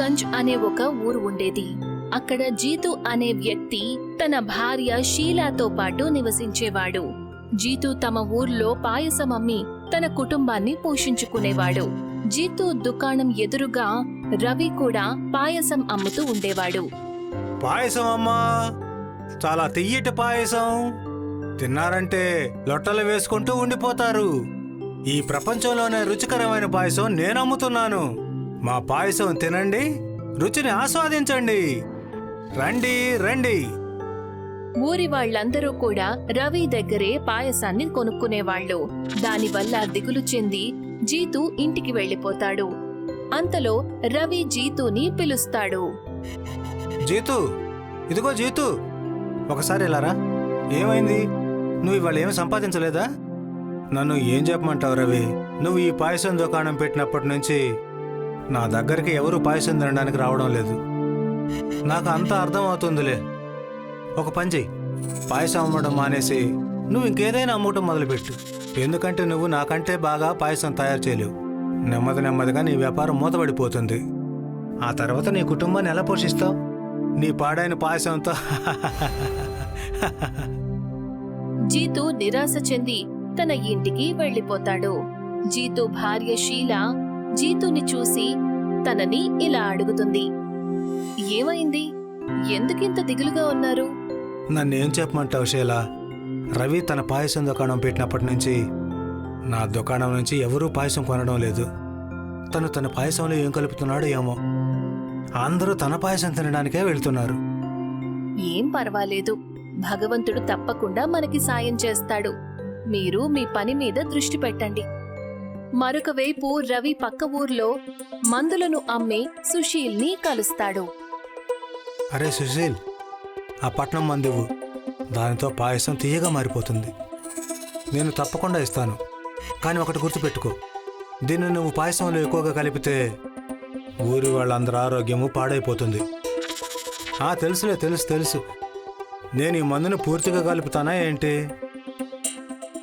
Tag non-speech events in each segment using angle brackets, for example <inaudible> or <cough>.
గంజ్ అనే ఒక ఊరు ఉండేది. అక్కడ జీతు అనే వ్యక్తి తన భార్య షీలాతో పాటు నివసించేవాడు. జీతు తమ ఊర్లో పాయసం అమ్మి తన కుటుంబాన్ని పోషించుకునేవాడు. జీతు దుకాణం ఎదురుగా రవి కూడా పాయసం అమ్ముతూ ఉండేవాడు. పాయసం అమ్మా చాలా తియ్యటి పాయసం. తిన్నారంటే లొట్టలు వేసుకుంటూ ఉండిపోతారు. ఈ ప్రపంచంలోనే రుచికరమైన పాయసం నేను అమ్ముతున్నాను మా పాయసం తినండి రుచిని ఆస్వాదించండి. రండి రండి. ఊరి వాళ్ళందరూ కూడా రవి దగ్గరే పాయసాన్ని కొనుక్కునేవాళ్ళు. దానివల్ల దిగులు చెంది జీతు ఇంటికి వెళ్ళిపోతాడు. అంతలో రవి జీతుని పిలుస్తాడు. జీతు ఇదిగో జీతు. ఒకసారి ఇలారా ఏమైంది? నువ్వు ఇవాళ ఏమి సంపాదించలేదా? నన్ను ఏం చెప్పమంటావు రవి? నువ్వు ఈ పాయసం దుకాణం పెట్టినప్పటి నుంచి నా దగ్గరికి ఎవరు పాయసం తినడానికి రావడం లేదు. నాకు అంతా అర్థం అవుతుందిలే ఒక పని చెయ్యి. పాయసం అమ్మడం మానేసి నువ్వు ఇంకేదైనా అమ్మటం మొదలుపెట్టు. ఎందుకంటే నువ్వు నాకంటే బాగా పాయసం తయారు చేయలేవు. నెమ్మది నెమ్మదిగా నీ వ్యాపారం మూతపడిపోతుంది. ఆ తర్వాత నీ కుటుంబాన్ని ఎలా పోషిస్తావు? నీ పాడైన పాయసంతో <laughs> జీతు నిరాశ చెంది తన ఇంటికి వెళ్ళిపోతాడు. జీతు భార్య షీల జీతుని చూసి తనని ఇలా అడుగుతుంది. ఏమైంది? ఎందుకింత దిగులుగా ఉన్నారు? నన్నేం చెప్పమంటావు షేలా? రవి తన పాయసం దుకాణం పెట్టినప్పటి నుంచి నా దుకాణం నుంచి ఎవరూ పాయసం కొనడం లేదు. తను తన పాయసంలో ఏం కలుపుతున్నాడో ఏమో. అందరూ తన పాయసం తినడానికే వెళ్తున్నారు. ఏం పర్వాలేదు. భగవంతుడు తప్పకుండా మనకి సాయం చేస్తాడు. మీరు మీ పని మీద దృష్టి పెట్టండి. మరొక వైపు రవి పక్క ఊర్లో మందులను అమ్మే సుశీల్ని కలుస్తాడు. అరే సుశీల్ ఆ పట్నం మందివు దానితో పాయసం తీయగా మారిపోతుంది. నేను తప్పకుండా ఇస్తాను కానీ ఒకటి గుర్తుపెట్టుకో. దీన్ని నువ్వు పాయసంలో ఎక్కువగా కలిపితే ఊరి వాళ్ళందరి ఆరోగ్యము పాడైపోతుంది. ఆ తెలుసులే తెలుసు తెలుసు. నేను ఈ మందును పూర్తిగా కలుపుతానా ఏంటి?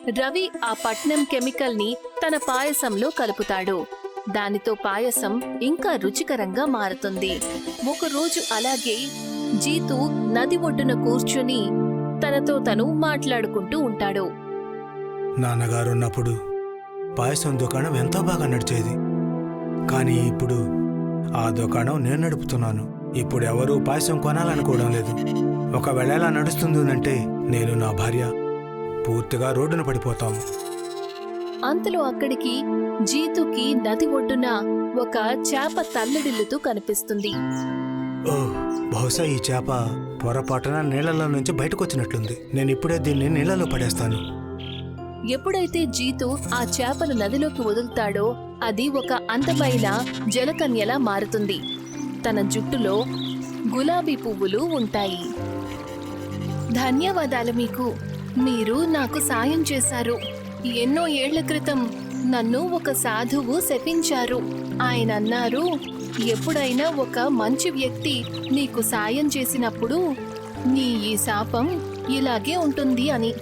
రవి ఆ పట్నం కెమికల్ని తన పాయసంలో కలుపుతాడు. దానితో పాయసం ఇంకా రుచికరంగా మారుతుంది. ఒకరోజు అలాగే జీతు నది ఒడ్డున కూర్చుని తనతో తను మాట్లాడుకుంటూ ఉంటాడు. నాన్నగారున్నప్పుడు పాయసం దుకాణం ఎంతో బాగా నడిచేది. కానీ ఇప్పుడు ఆ దుకాణం నేను నడుపుతున్నాను. ఇప్పుడు ఎవరూ పాయసం కొనాలనుకోవడం లేదు. ఒకవేళ ఎలా నడుస్తుందంటే నేను నా భార్య పూర్తిగా రోడ్డున పడిపోతాము అంతలో అక్కడికి జీతుకి నది ఒడ్డున ఒక చేప తల్లడిల్లుతూ కనిపిస్తుంది. ఓ బహుశా ఈ చేప పొరపాటున నీళ్ళలో నుంచి బయటకు వచ్చినట్లుంది నేను ఇప్పుడే దీన్ని నీళ్ళలో పడేస్తాను. ఎప్పుడైతే జీతు ఆ చేపను నదిలోకి వదులుతాడో అది ఒక అందమైన జలకన్యలా మారుతుంది. తన జుట్టులో గులాబీ పువ్వులు ఉంటాయి. ధన్యవాదాలు మీకు. మీరు నాకు సాయం చేశారు. ఎన్నో ఏళ్ళ క్రితం నన్ను ఒక సాధువు శపించారు. ఆయన అన్నారు ఎప్పుడైనా ఒక మంచి వ్యక్తి నీకు సాయం చేసినప్పుడు నీ ఈ శాపం ఇలాగే ఉంటుంది అని.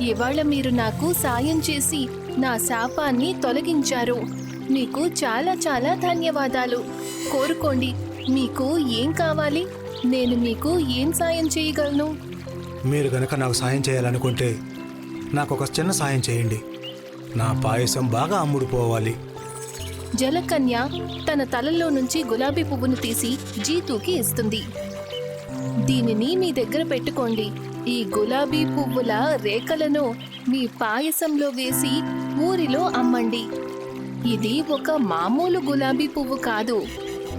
ఇవాళ మీరు నాకు సాయం చేసి నా శాపాన్ని తొలగించారు. మీకు చాలా చాలా ధన్యవాదాలు. కోరుకోండి మీకు ఏం కావాలి? నేను మీకు ఏం సాయం చేయగలను? మీరు గనక నాకు సాయం చేయాలనుకుంటే నాకు ఒక చిన్న సాయం చేయండి. నా పాయసం బాగా అమ్ముడుపోవాలి. జలకన్య తన తలలో నుంచి గులాబీ పువ్వును తీసి జీతూకి ఇస్తుంది. దీనిని మీ దగ్గర పెట్టుకోండి. ఈ గులాబీ పువ్వుల రేఖలను మీ పాయసంలో వేసి ఊరిలో అమ్మండి. ఇది ఒక మామూలు గులాబీ పువ్వు కాదు.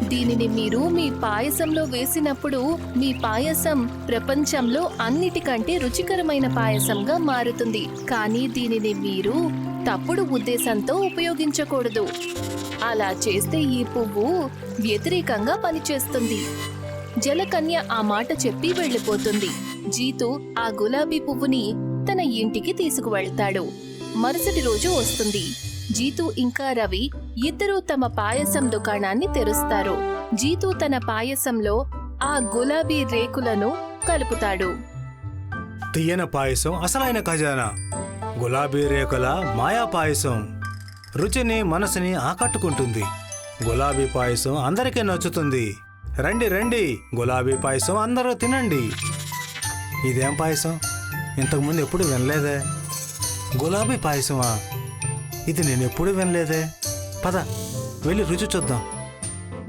దీనిని మీరు మీ పాయసంలో వేసినప్పుడు మీ పాయసం ప్రపంచంలో అన్నిటికంటే రుచికరమైన పాయసంగా మారుతుంది. కానీ దీనిని మీరు తప్పుడు ఉద్దేశంతో ఉపయోగించకూడదు. అలా చేస్తే ఈ పువ్వు వ్యతిరేకంగా పనిచేస్తుంది. జలకన్య ఆ మాట చెప్పి వెళ్ళిపోతుంది. జీతు ఆ గులాబీ పువ్వుని తన ఇంటికి తీసుకువెళ్తాడు. మరుసటి రోజు వస్తుంది. జీతు ఇంకా రవి ఇద్దరూ తమ పాయసం దుకాణాన్ని తెరుస్తారు. జీతు తన పాయసంలో ఆ గులాబీ రేకులను కలుపుతాడు. తీయన పాయసం అసలైన ఖజానా. గులాబీ రేకుల మాయా పాయసం. రుచిని మనసుని ఆకట్టుకుంటుంది. గులాబీ పాయసం అందరికీ నచ్చుతుంది. రండి రండి గులాబీ పాయసం అందరూ తినండి. ఇదేం పాయసం? ఇంతకుముందు ఎప్పుడు వినలేదే. గులాబీ పాయసమా? ఇది నేను ఎప్పుడు వినలేదే. పద వెళ్ళి రుచి చూద్దాం.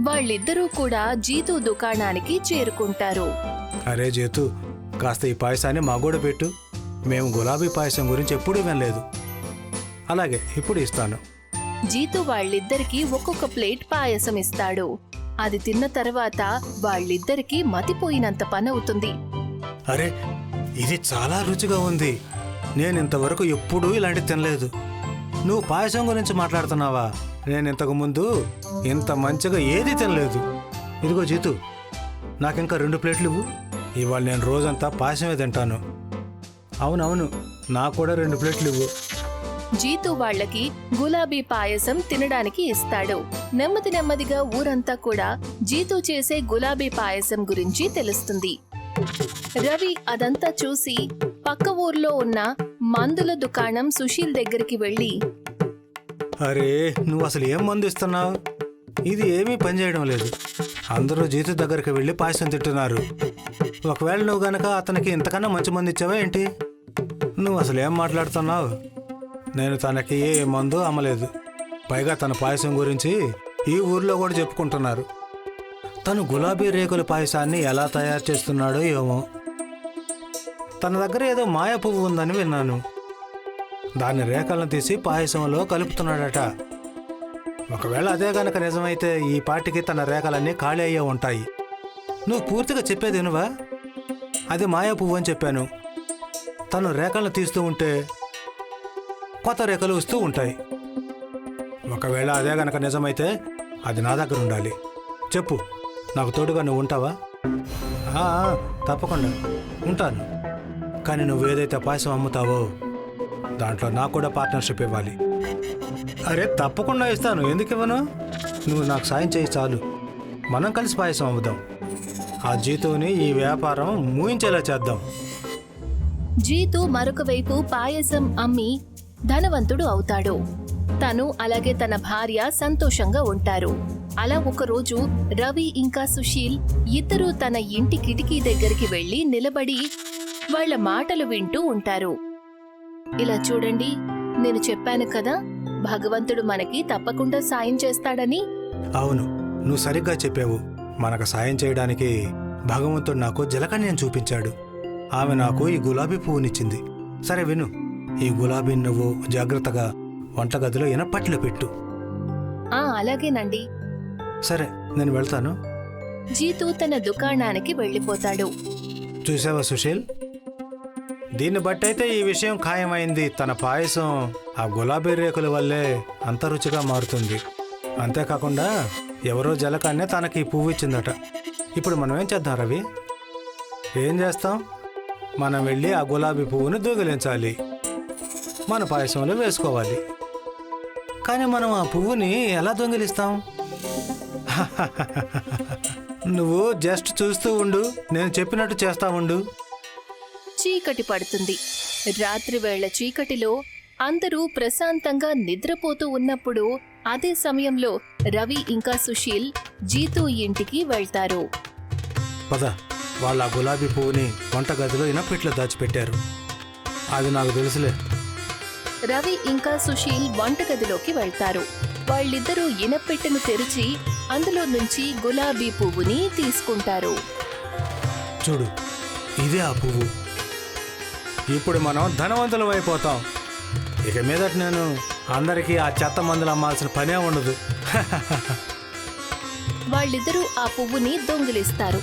వాళ్ళిద్దరూ కూడా జీతు దుకాణానికి చేరుకుంటారు. అరే జేతు కాస్త ఈ పాయసాన్ని మా కూడా పెట్టు. మేము గులాబీ పాయసం గురించి ఎప్పుడూ వినలేదు. అలాగే ఇప్పుడు ఇస్తాను. జీతు వాళ్ళిద్దరికీ ఒక్కొక్క ప్లేట్ పాయసం ఇస్తాడు. అది తిన్న తర్వాత వాళ్ళిద్దరికీ మతిపోయినంత పని అవుతుంది. అరే ఇది చాలా రుచిగా ఉంది. నేను ఇంతవరకు ఎప్పుడూ ఇలాంటివి తినలేదు. నువ్వు పాయసం గురించి మాట్లాడుతున్నావా? నేను ఇంతకు ముందు ఇంత మంచిగా ఏది తినలేదు. ఇదిగో జీతు నాకింకా రెండు ప్లేట్లు ఇవ్వు. ఇవాళ నేను రోజంతా పాయసమే తింటాను. అవునవును నాకు కూడా రెండు ప్లేట్లు ఇవ్వు. జీతు వాళ్ళకి గులాబీ పాయసం తినడానికి ఇస్తాడు. నెమ్మది నెమ్మదిగా ఊరంతా కూడా జీతు చేసే గులాబీ పాయసం గురించి తెలుస్తుంది. రవి అదంతా చూసి పక్క ఊర్లో ఉన్న మందుల దుకాణం సుశీల్ దగ్గరికి వెళ్ళి అరే నువ్వు అసలు ఏం మందు ఇస్తున్నావు? ఇది ఏమీ పనిచేయడం లేదు. అందరూ జీతు దగ్గరికి వెళ్ళి పాయసం తింటున్నారు. ఒకవేళ నువ్వు గనక అతనికి ఇంతకన్నా మంచి మందు ఇచ్చావా ఏంటి? నువ్వు అసలు ఏం మాట్లాడుతున్నావు? నేను తనకి ఏ మందు అమ్మలేదు. పైగా తన పాయసం గురించి ఈ ఊర్లో కూడా చెప్పుకుంటున్నారు. తను గులాబీ రేకుల పాయసాన్ని ఎలా తయారు చేస్తున్నాడో ఏమో. తన దగ్గర ఏదో మాయ పువ్వు ఉందని విన్నాను. దాని రేఖలను తీసి పాయసంలో కలుపుతున్నాడట. ఒకవేళ అదే గనక నిజమైతే ఈ పాటికి తన రేఖలన్నీ ఖాళీ అయ్యే ఉంటాయి. నువ్వు పూర్తిగా చెప్పేది వినువా? అది మాయా పువ్వు అని చెప్పాను. తను రేఖలను తీస్తూ ఉంటే కొత్త రేఖలు వస్తూ ఉంటాయి. ఒకవేళ అదే గనక నిజమైతే అది నా దగ్గర ఉండాలి. చెప్పు నాకు తోడుగా నువ్వు ఉంటావా? తప్పకుండా. ఉంటాను. కానీ నువ్వు ఏదైతే పాయసం అమ్ముతావో దాంట్లో నాకు కూడా పార్ట్నర్షిప్ ఇవ్వాలి. అరే తప్పకుండా ఇస్తాను. ఎందుకు ఇవ్వను? నువ్వు నాకు సాయం చేయి చాలు. మనం కలిసి పాయసం అమ్ముదాం. ఆ జీతుని ఈ వ్యాపారం మూయించేలా చేద్దాం. జీతు మరొక వైపు పాయసం అమ్మి ధనవంతుడు అవుతాడు. తను అలాగే తన భార్య సంతోషంగా ఉంటారు. అలా ఒకరోజు రవి ఇంకా సుశీల్ ఇద్దరూ తన ఇంటి కిటికీ దగ్గరికి వెళ్ళి నిలబడి వాళ్ళ మాటలు వింటూ ఉంటారు. ఇలా చూడండి నేను చెప్పాను కదా భగవంతుడు మనకి తప్పకుండా సాయం చేస్తాడని. అవును నువ్వు సరిగ్గా చెప్పావు. మనకు సాయం చేయడానికి భగవంతుడు నాకు జలకన్యను చూపించాడు. ఆమె నాకు ఈ గులాబీ పువ్వునిచ్చింది. సరే విను ఈ గులాబీ నువ్వు జాగ్రత్తగా వంటగదిలో ఇనపట్లో పెట్టు. ఆ అలాగేనండి. సరే నేను వెళ్తాను. జీతు తన దుకాణానికి వెళ్ళిపోతాడు. చూసావా సుశీల్? దీన్ని బట్టయితే ఈ విషయం ఖాయమైంది. తన పాయసం ఆ గులాబీ రేకుల వల్లే అంత రుచిగా మారుతుంది. అంతేకాకుండా ఎవరో జలకాన్నే తనకి ఈ పువ్వు ఇచ్చిందట. ఇప్పుడు మనం ఏం చేద్దాం రవి? ఏం చేస్తాం? మనం వెళ్ళి ఆ గులాబీ పువ్వును దొంగిలించాలి మన పాయసంలో వేసుకోవాలి. కానీ మనం ఆ పువ్వుని ఎలా దొంగిలిస్తాం? <laughs> నువ్వు జస్ట్ చూస్తూ ఉండు. నేను చెప్పినట్టు చేస్తా ఉండు. చీకటి పడుతుంది. రాత్రి వేళ చీకటిలో అందరూ ప్రశాంతంగా నిద్రపోతూ ఉన్నప్పుడు అదే సమయంలో రవి ఇంకా సుశీల్ జీతు ఇంటికి వెళ్తారు. పద వాళ్ళ గులాబీ పువ్వుని వంటగదిలో ఇనపెట్లో దాచిపెట్టారు. అది నాకు తెలుసులే. రవి ఇంకా సుశీల్ వంటగదిలోకి వెళ్తారు. వాళ్ళిద్దరూ ఇనపెట్టెను తెరిచి అందులో నుంచి గులాబీ పువ్వుని తీసుకుంటారు. చూడు ఇదే ఆ పువ్వు. ఇప్పుడు మనం ధనవంతులం అయిపోతాం. ఇక మీదట నేను అందరికీ ఆ చెత్త మందులు అమ్మాల్సిన పనే ఉండదు. <laughs> వాళ్ళిద్దరూ ఆ పువ్వుని దొంగిలిస్తారు.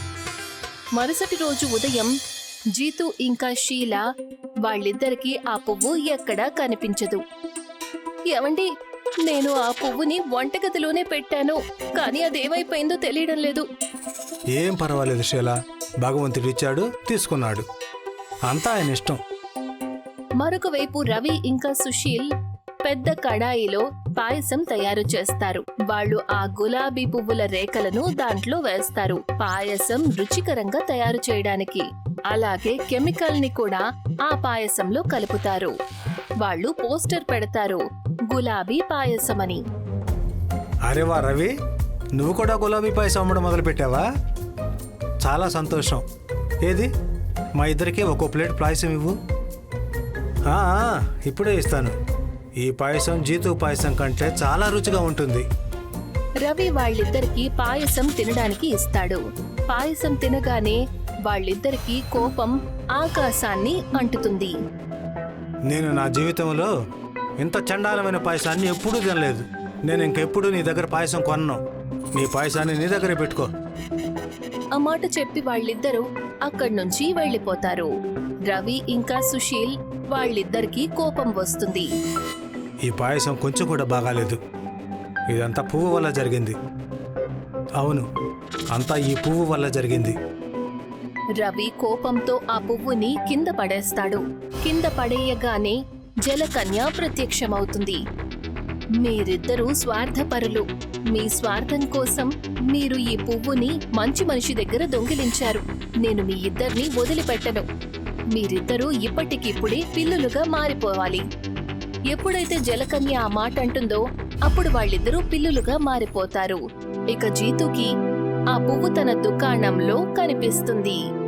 మరుసటి రోజు ఉదయం జీతు ఇంకా షీల వాళ్ళిద్దరికీ ఆ పువ్వు ఎక్కడా కనిపించదు. ఏమండి నేను ఆ పువ్వుని వంటగదిలోనే పెట్టాను కానీ అదేమైపోయిందో తెలియడం లేదు. ఏం పర్వాలేదు శీల భగవంతుడు ఇచ్చాడు తీసుకున్నాడు. అంతా ఆయన ఇష్టం. మరొక వైపు రవి ఇంకా సుశీల్ పెద్ద కడాయిలో పాయసం తయారు చేస్తారు. వాళ్ళు ఆ గులాబీ పువ్వుల రేఖలను దాంట్లో వేస్తారు. పాయసం రుచికరంగా తయారు చేయడానికి. అలాగే కెమికల్ని కూడా ఆ పాయసంలో కలుపుతారు. వాళ్ళు పోస్టర్ పెడతారు. గులాబీ పాయసమని. అరే వా రవి నువ్వు కూడా గులాబీ పాయసం అమ్మడం మొదలుపెట్టావా? చాలా సంతోషం. ఏది? మా ఇద్దరికి ఒక్కో ప్లేట్ పాయసం ఇవ్వు. ఇప్పుడే ఇస్తాను. ఈ పాయసం జీతు పాయసం కంటే చాలా రుచిగా ఉంటుంది. రవి వాళ్ళిద్దరికి పాయసం తినడానికి ఇస్తాడు. పాయసం తినగానే వాళ్ళిద్దరికి కోపం ఆకాశాన్ని అంటుతుంది. నేను నా జీవితంలో ఇంత చండాలమైన పాయసాన్ని ఎప్పుడూ తినలేదు. నేను ఇంకెప్పుడు నీ దగ్గర పాయసం కొనను. నీ పాయసాన్ని నీ దగ్గరే పెట్టుకో. ఆ మాట చెప్పి వాళ్ళిద్దరూ అక్కడి నుంచి వెళ్ళిపోతారు. రవి ఇంకా సుశీల్ వాళ్ళిద్దరికీ కోపం వస్తుంది. ఈ పాయసం కొంచెం కూడా బాగాలేదు. ఇదంతా పువ్వు వల్ల జరిగింది. అవును అంతా ఈ పువ్వు వల్ల జరిగింది. రవి కోపంతో ఆ పువ్వుని కింద పడేస్తాడు. కింద పడేయగానే జలకన్య ప్రత్యక్షమవుతుంది. మీరిద్దరూ స్వార్థపరులు. మీ స్వార్థం కోసం మీరు ఈ పువ్వుని మంచి మనిషి దగ్గర దొంగిలించారు. నేను మీ ఇద్దరిని వదిలిపెట్టను. మీరిద్దరూ ఇప్పటికిప్పుడే పిల్లులుగా మారిపోవాలి. ఎప్పుడైతే జలకన్య ఆ మాట అంటుందో అప్పుడు వాళ్ళిద్దరూ పిల్లులుగా మారిపోతారు. ఇక జీతుకి ఆ పువ్వు తన దుకాణంలో కనిపిస్తుంది.